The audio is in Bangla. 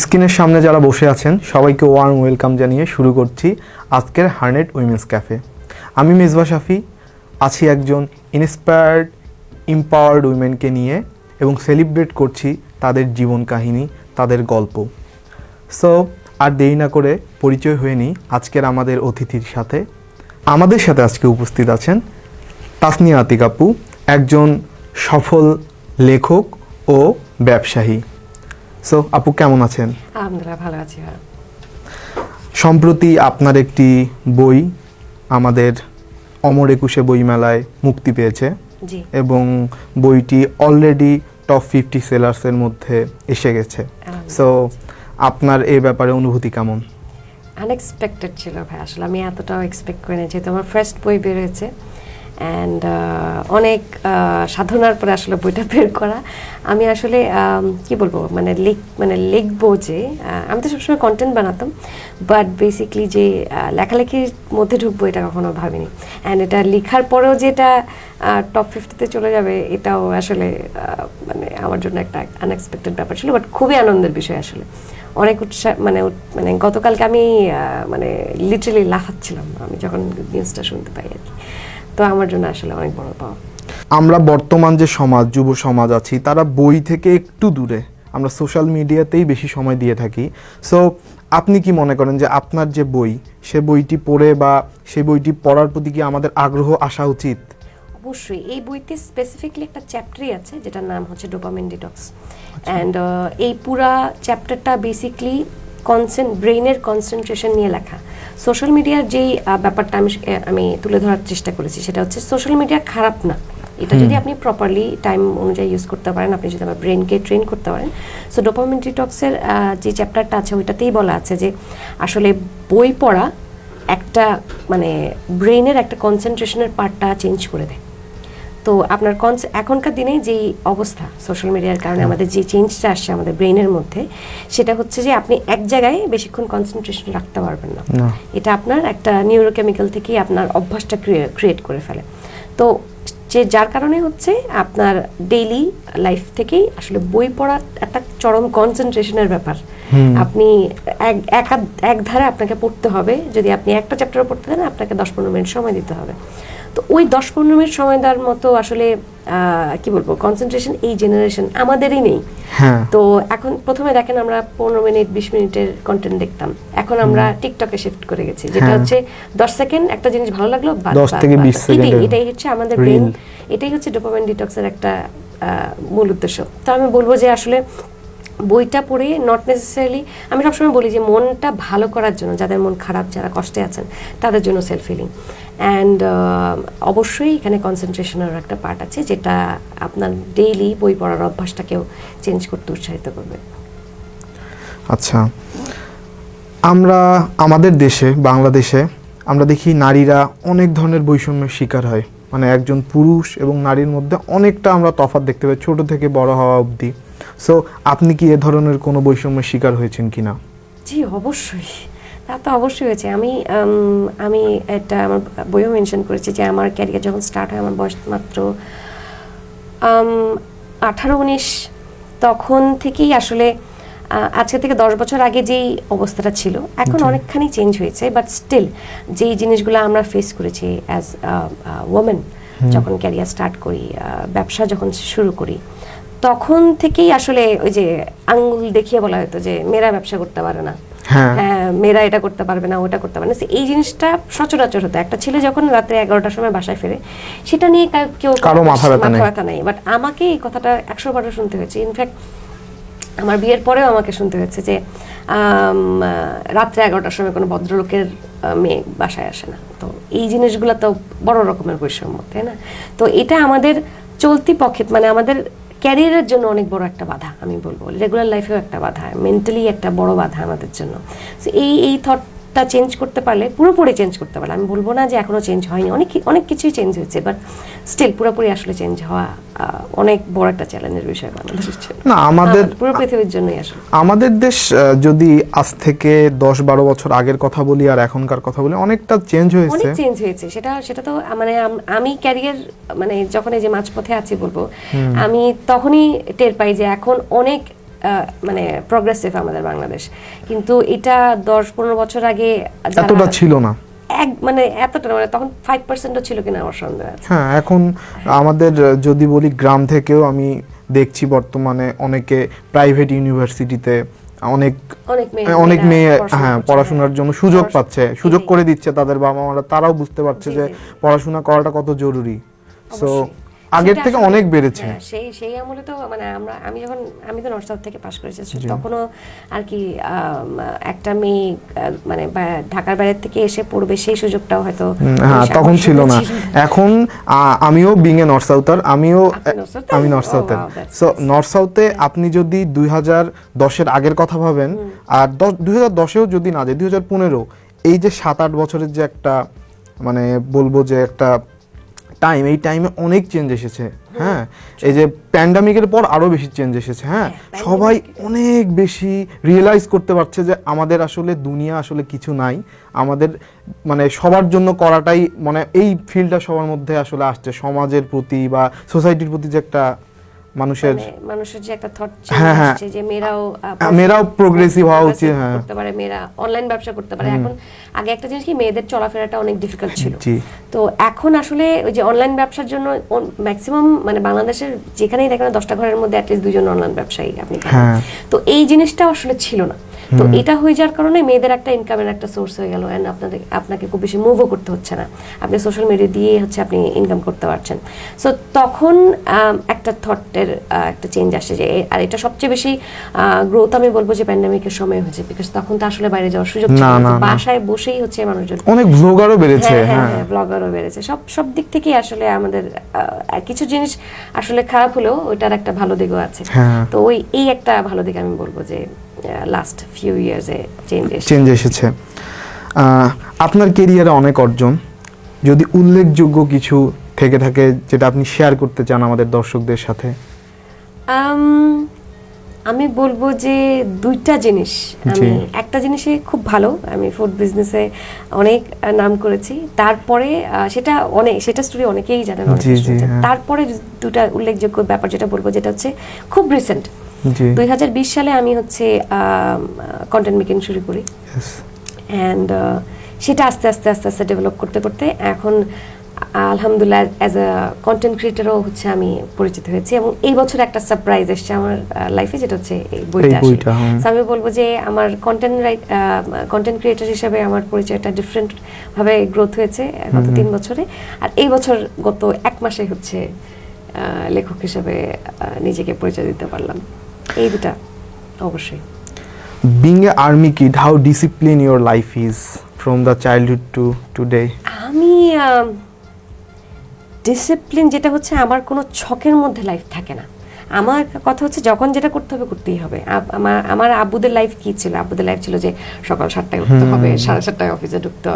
স্ক্রিনের সামনে যারা বসে আছেন, সবাইকে ওয়ার্ম ওয়েলকাম জানিয়ে শুরু করছি আজকের হার্নেট উইমেন্স ক্যাফে আমি মেজবা শাফি, আছি একজন ইন্সপায়ার্ড ইম্পাওয়ার্ড উইমেনকে নিয়ে এবং সেলিব্রেট করছি তাদের জীবন কাহিনী, তাদের গল্প। সো আর দেরি না করে পরিচয় হয়ে নিই আজকের আমাদের অতিথির সাথে। আমাদের সাথে আজকে উপস্থিত আছেন তাসনিয়া আতিক আপু, একজন সফল লেখক ও ব্যবসায়ী। সো আপু কেমন আছেন? আলহামদুলিল্লাহ ভালো আছি সম্প্রতি আপনার একটি বই আমাদের অমর একুশে বইমেলায় মুক্তি পেয়েছে এবং বইটি অলরেডি টপ ফিফটি সেলার্সের মধ্যে এসে গেছে। সো আপনার এই ব্যাপারে অনুভূতি কেমন? আনএক্সপেক্টেড ছিল ভাই আসলে আমি এতটাও এক্সপেক্ট করি না যেহেতু আমার ফার্স্ট বই বের হয়েছে। অ্যান্ড অনেক সাধনার পরে আসলে বইটা বের করা। আমি আসলে কি বলব মানে লিখ মানে লিখব যে আমি তো সবসময় কন্টেন্ট বানাতাম বাট বেসিকলি যে লেখালেখির মধ্যে ঢুকবো এটা কখনো ভাবিনি। অ্যান্ড এটা লেখার পরেও যেটা টপ ফিফটিতে চলে যাবে, এটাও আসলে মানে আমার জন্য একটা আনএক্সপেক্টেড ব্যাপার ছিল বাট খুবই আনন্দের বিষয় আসলে। অনেক উৎসাহ মানে মানে গতকালকে আমি মানে লিটারালি লাফাচ্ছিলাম। আমি যখন নিউজটা শুনতে পাই আর কি। তো আমার জন্য আসলে অনেক বড় পাওয়া আমরা বর্তমান যে সমাজ যুব সমাজ আছি তারা বই থেকে একটু দূরে। আমরা সোশ্যাল মিডিয়াতেই বেশি সময় দিয়ে থাকি। সো আপনি কি মনে করেন যে আপনার যে বই সে বইটি পড়ে বা সে বইটি পড়ার প্রতি কি আমাদের আগ্রহ আসা উচিত? অবশ্যই। এই বইতে স্পেসিফিকলি একটা চ্যাপ্টারই আছে যেটার নাম হচ্ছে ডোপামিন ডিটক্স অ্যান্ড এই পুরা চ্যাপ্টারটা বেসিকলি কনসেন্ট ব্রেইনের কনসেন্ট্রেশন নিয়ে লেখা। সোশ্যাল মিডিয়ার যেই ব্যাপারটা আমি আমি তুলে ধরার চেষ্টা করেছি সেটা হচ্ছে সোশ্যাল মিডিয়া খারাপ না। এটা যদি আপনি প্রপারলি টাইম অনুযায়ী ইউজ করতে পারেন আপনি যদি আমার ব্রেনকে ট্রেন করতে পারেন। সো ডোপামিন ডিটক্সের যে চ্যাপ্টারটা আছে ওইটাতেই বলা আছে যে আসলে বই পড়া একটা মানে ব্রেনের একটা কনসেন্ট্রেশনের পার্টটা চেঞ্জ করে দেয়। তো আপনার কনস এখনকার দিনে যেই অবস্থা সোশ্যাল মিডিয়ার কারণে আমাদের যে চেঞ্জটা আসছে আমাদের ব্রেইনের মধ্যে সেটা হচ্ছে যে আপনি এক জায়গায় বেশিক্ষণ কনসেন্ট্রেশন রাখতে পারবেন না। এটা আপনার একটা নিউরোকেমিক্যাল থেকেই আপনার অভ্যাসটা ক্রিয়েট করে ফেলে। তো যে যার কারণে হচ্ছে আপনার ডেইলি লাইফ থেকেই আসলে বই পড়া একটা চরম কনসেন্ট্রেশনের ব্যাপার। আপনি এক একা- এক ধারে আপনাকে পড়তে হবে যদি আপনি একটা চ্যাপ্টার পড়তে দেন আপনাকে দশ পনেরো মিনিট সময় দিতে হবে। তো ওই দশ পনেরো মিনিট সময় দেওয়ার মতো আসলে কি বলব কনসেন্ট্রেশন এই জেনারেশন আমাদেরই নেই। হ্যাঁ। তো এখন প্রথমে দেখেন আমরা পনেরো মিনিট বিশ মিনিটের কন্টেন্ট দেখতাম। এখন আমরা টিকটকে শিফট করে গেছি যেটা হ্যাঁ। হচ্ছে দশ সেকেন্ড একটা জিনিস ভালো লাগল বাদ, 10 বাদ, থেকে বাদ। 20 এটাই- হচ্ছে আমাদের ব্রেন এটাই হচ্ছে ডোপামিন ডিটক্সের একটা আহ, মূল উদ্দেশ্য। তো আমি বলব যে আসলে বইটা পড়ে নট নেসেসারিলি আমি সবসময় বলি যে মনটা ভালো করার জন্য, যাদের মন খারাপ, যারা কষ্টে আছেন, তাদের জন্য সেলফ ফিলিং অ্যান্ড অবশ্যই এখানে কনসেন্ট্রেশনের একটা পার্ট আছে, যেটা আপনার ডেইলি বই পড়ার অভ্যাসটাকেও চেঞ্জ করতে উৎসাহিত করবে। আচ্ছা আমরা আমাদের দেশে, বাংলাদেশে, আমরা দেখি নারীরা অনেক ধরনের বৈষম্যের শিকার হয়। মানে একজন পুরুষ এবং নারীর মধ্যে অনেকটা আমরা তফাৎ দেখতে পাই, ছোট থেকে বড় হওয়া অবধি। সো আপনি কি এ ধরনের কোনো বৈষম্যের শিকার হয়েছেন কিনা? জি অবশ্যই। তা তো অবশ্যই হয়েছে। আমি আমি এটা আমার বইও মেনশন করেছি যে আমার ক্যারিয়ার যখন স্টার্ট হয় আমার বয়স মাত্র আঠারো উনিশ তখন থেকেই আসলে আজকে থেকে দশ বছর আগে যেই অবস্থাটা ছিল এখন অনেকখানি চেঞ্জ হয়েছে বাট স্টিল যেই জিনিসগুলো আমরা ফেস করেছি অ্যাজ ওমেন যখন ক্যারিয়ার স্টার্ট করি ব্যবসা যখন শুরু করি তখন থেকেই আসলে ওই যে আঙ্গুল দেখিয়ে বলা হতো যে মেয়েরা ব্যবসা করতে পারে না। হ্যাঁ। হ্যাঁ, মেয়েরা এটা করতে পারবে না ওটা করতে পারবে না। এই জিনিসটা সচরাচর হতো। একটা ছেলে যখন রাত্রে এগারোটার সময় বাসায় ফেরে সেটা নিয়ে কেউ কারও মাথা ব্যথা নেই। বাট আমাকে এই কথাটা একশো বারও শুনতে হয়েছে। ইনফ্যাক্ট আমার বিয়ের পরেও আমাকে শুনতে হয়েছে যে আহ, রাত্রে এগারোটার সময় কোনো ভদ্রলোকের মেয়ে বাসায় আসে না। তো এই জিনিসগুলো তো বড় রকমের বৈষম্য তাই না? তো এটা আমাদের চলতি পক্ষে মানে আমাদের ক্যারিয়ারের জন্য অনেক বড় একটা বাধা, আমি বলব। রেগুলার লাইফেও একটা বাধা মেন্টালি একটা বড় বাধা আমাদের জন্য। সো এই এই থটটা চেঞ্জ করতে পারলে পুরোপুরি চেঞ্জ করতে পারলে আমি বলব না যে এখনও চেঞ্জ হয়নি অনেক অনেক কিছুই চেঞ্জ হয়েছে বাট স্টিল পুরোপুরি আসলে চেঞ্জ হওয়া অনেক বড় একটা চ্যালেঞ্জের বিষয় বাংলাদেশের না আমাদের পুরো পৃথিবীর জন্যই আসলে। আমাদের দেশ যদি আজ থেকে দশ বারো বছর আগের কথা বলি আর এখনকার কথা বলি অনেকটা চেঞ্জ হয়েছে। অনেক চেঞ্জ হয়েছে সেটা সেটা তো মানে আমি ক্যারিয়ার মানে যখন এই যে মাঝপথে আছি বলব আমি তখনই টের পাই যে এখন অনেক মানে প্রগ্রেসিভ আমাদের বাংলাদেশ। কিন্তু এটা দশ পনেরো বছর আগে এতটা ছিল না। এক মানে এতটা মানে তখন ফাইভ পার্সেন্টও ছিল কিনা আমার সন্দেহ আছে। হ্যাঁ এখন আমাদের যদি বলি গ্রাম থেকেও আমি দেখছি বর্তমানে অনেকে প্রাইভেট ইউনিভার্সিটিতে অনেক অনেক মেয়ে হ্যাঁ পড়াশোনার জন্য সুযোগ পাচ্ছে সুযোগ করে দিচ্ছে তাদের বাবা মারা তারাও বুঝতে পারছে যে পড়াশোনা করাটা কত জরুরি। সো। আগের থেকে অনেক বেড়েছে। হ্যাঁ, সেই সেই আমলে তো মানে আমরা আমি যখন আমি তো নর্থ সাউথ থেকে পাশ করেছি তখনও আর কি একটা মেয়ে মানে ঢাকার বাইরে থেকে এসে পড়বে সেই সুযোগটাও হয়তো হ্যাঁ তখন ছিল না। এখন আমিও বিং এ নর্থ সাউথার আমিও? আমি নর্থ সাউথের সো নর্থ সাউথে আপনি যদি দুই হাজার দশের আগের কথা ভাবেন আর দুই হাজার দশেও যদি না যায় দুই হাজার পনেরো এই যে সাত আট বছরের যে একটা মানে বলব যে একটা টাইম এই টাইমে অনেক চেঞ্জ এসেছে হ্যাঁ? এই যে প্যান্ডামিকের পর আরও বেশি চেঞ্জ এসেছে হ্যাঁ? হ্যাঁ, সবাই অনেক বেশি রিয়েলাইজ করতে পারছে যে আমাদের আসলে দুনিয়া আসলে কিছু নাই। আমাদের মানে সবার জন্য করাটাই মানে এই ফিল্ডটা সবার মধ্যে আসলে আসছে। সমাজের প্রতি বা সোসাইটির প্রতি যে একটা মানুষের মানে মানুষের যে একটা থট আসছে হ্যাঁ। যে মেয়েরাও হ্যাঁ, মেয়েরাও প্রোগ্রেসিভ হওয়া উচিত, হ্যাঁ। করতে পারে মেয়েরা অনলাইন ব্যবসা করতে পারে এখন আগে একটা জিনিস কি মেয়েদের চলাফেরাটা অনেক ডিফিকাল্ট ছিল জি। তো এখন আসলে ওই যে অনলাইন ব্যবসার জন্য ম্যাক্সিমাম মানে বাংলাদেশের যেখানেই দেখেন না, দশটা ঘরের মধ্যে অ্যাটলিস্ট দুজন অনলাইন ব্যবসায়ী আপনি হ্যাঁ। তো এই জিনিসটা আসলে ছিল না তো এটা হয়ে যাওয়ার কারণে মেয়েদের একটা ইনকামের একটা সোর্স হয়ে গেল এন্ড আপনাদের আপনাকে খুব বেশি মুভও করতে হচ্ছে না। আপনি সোশ্যাল মিডিয়া দিয়ে হচ্ছে আপনি ইনকাম করতে পারছেন। সো তখন একটা থটের একটা চেঞ্জ আসে যে আর এটা সবচেয়ে বেশি গ্রোথ আমি বলব যে প্যান্ডামিকের সময় হয়েছে বিকজ তখন তো আসলে বাইরে যাওয়ার সুযোগ ছিল না। বাসায় বসেই হচ্ছে মানুষজন অনেক ভ্লগারও বেড়েছে হ্যাঁ হ্যাঁ হ্যাঁ। হ্যাঁ ব্লগারও বেড়েছে। সব সব দিক থেকেই আসলে আমাদের কিছু জিনিস আসলে খারাপ হলেও ওইটার একটা ভালো দিকও আছে। হ্যাঁ। তো ওই এই একটা ভালো দিক আমি বলব যে লাস্ট ফিউ ইয়ার্সে চেঞ্জ এসেছে। আপনার কেরিয়ারে অনেক অর্জন। যদি উল্লেখযোগ্য কিছু থেকে থাকে যেটা আপনি শেয়ার করতে চান আমাদের দর্শকদের সাথে? আমি বলব যে দুইটা জিনিস। আমি একটা জিনিসে খুব ভালো আমি ফুড বিজনেসে অনেক নাম করেছি। তারপরে সেটা অনেক সেটা স্টোরি অনেকেই জানেন। হ্যাঁ। তারপরে দুটা উল্লেখযোগ্য ব্যাপার যেটা বলব যেটা হচ্ছে খুব রিসেন্ট দুই হাজার বিশ সালে আমি হচ্ছে কন্টেন্ট মেকিং শুরু করি. অ্যান্ড সেটা আস্তে আস্তে আস্তে আস্তে ডেভেলপ করতে করতে এখন আলহামদুলিল্লাহ অ্যাজ আ কন্টেন্ট ক্রিয়েটারও হচ্ছে আমি পরিচিত হয়েছি। এবং এই বছর একটা সারপ্রাইজ এসছে আমার লাইফে যেটা হচ্ছে এই বইটা আমি বলব যে আমার কন্টেন্ট রাইট কন্টেন্ট ক্রিয়েটার হিসেবে আমার পরিচয়টা ডিফারেন্ট ভাবে গ্রোথ হয়েছে গত তিন বছরে। আর এই বছর গত এক মাসে হচ্ছে আহ, লেখক হিসেবে নিজেকে পরিচয় দিতে পারলাম। এই দুটা অবশ্যই। Being a army kid how disciplined your life is from the childhood to today? আমি ডিসিপ্লিন যেটা হচ্ছে আমার কোনো ছকের মধ্যে লাইফ থাকে না। আমার কথা হচ্ছে যখন যেটা করতে হবে করতেই হবে। আমার আমার আব্বুদের লাইফ কি ছিল? আব্বুদের লাইফ ছিল যে সকাল সাতটায় উঠতে হবে সাড়ে সাতটায় অফিসে ঢুকতে